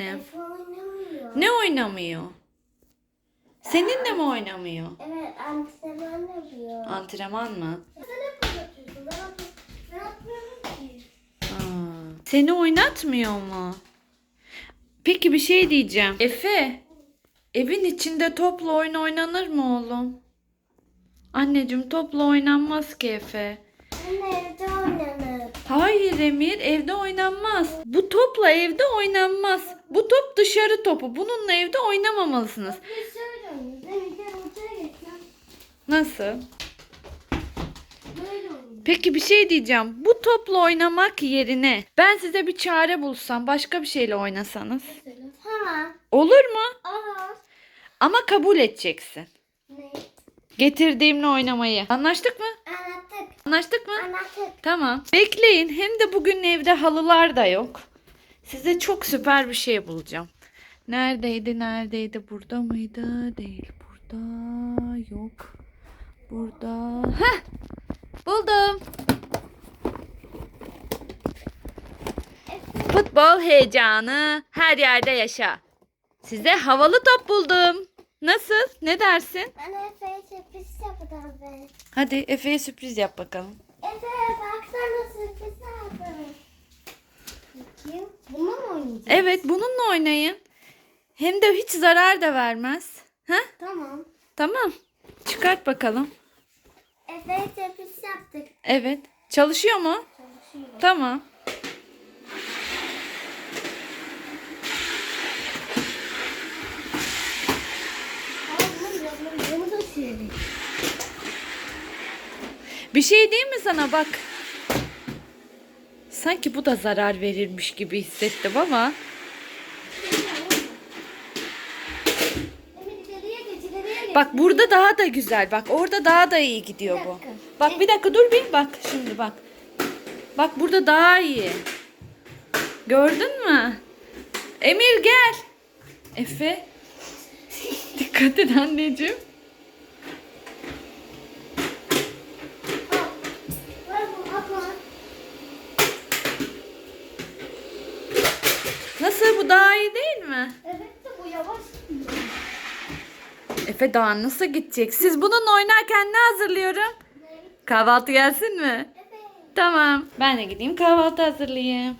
Efe oynamıyor. Ne oynamıyor? Seninle mi oynamıyor? Evet antrenman yapıyor. Antrenman mı? Sen hep oynatıyorsun. Ben, at- ben atmıyorum ki. Aa, seni oynatmıyor mu? Peki bir şey diyeceğim. Efe, evin içinde topla oyun oynanır mı oğlum? Anneciğim topla oynanmaz ki Efe. Anne evde oynanır. Hayır Emir, evde oynanmaz. Bu topla evde oynanmaz. Bu top dışarı topu. Bununla evde oynamamalısınız. Nasıl? Peki bir şey diyeceğim. Bu topla oynamak yerine ben size bir çare bulsam, başka bir şeyle oynasanız. Tamam. Olur mu? Olur. Ama kabul edeceksin. Ne? Getirdiğimle oynamayı. Anlaştık mı? Anlattık. Anlaştık mı? Anlattık. Tamam. Bekleyin. Hem de bugün evde halılar da yok. Size çok süper bir şey bulacağım. Neredeydi? Neredeydi? Burada mıydı? Değil. Burada. Yok. Burada. Heh. Buldum. Futbol heyecanı her yerde yaşa. Size havalı top buldum. Nasıl? Ne dersin? Ben Efe'ye sürpriz yapacağım. Hadi Efe'ye sürpriz yap bakalım. Efe baksana sürpriz yaptım. Bakayım. Bununla mı oynayacağız? Evet bununla oynayın. Hem de hiç zarar da vermez. Ha? Tamam. Tamam. Çıkart bakalım. Efe'ye sürpriz yaptık. Evet. Çalışıyor mu? Çalışıyor. Tamam. Bir şey değil mi sana bak. Sanki bu da zarar verirmiş gibi hissettim ama. Bak burada daha da güzel. Bak orada daha da iyi gidiyor bu. Bak bir dakika dur bir bak şimdi bak. Bak burada daha iyi. Gördün mü? Emir gel. Efe. Dikkat et anneciğim. Bu daha iyi değil mi? Evet de bu yavaş gidiyor. Efe daha nasıl gidecek? Siz bununla oynarken ne hazırlıyorum? Kahvaltı gelsin mi? Evet. Tamam. Ben de gideyim kahvaltı hazırlayayım.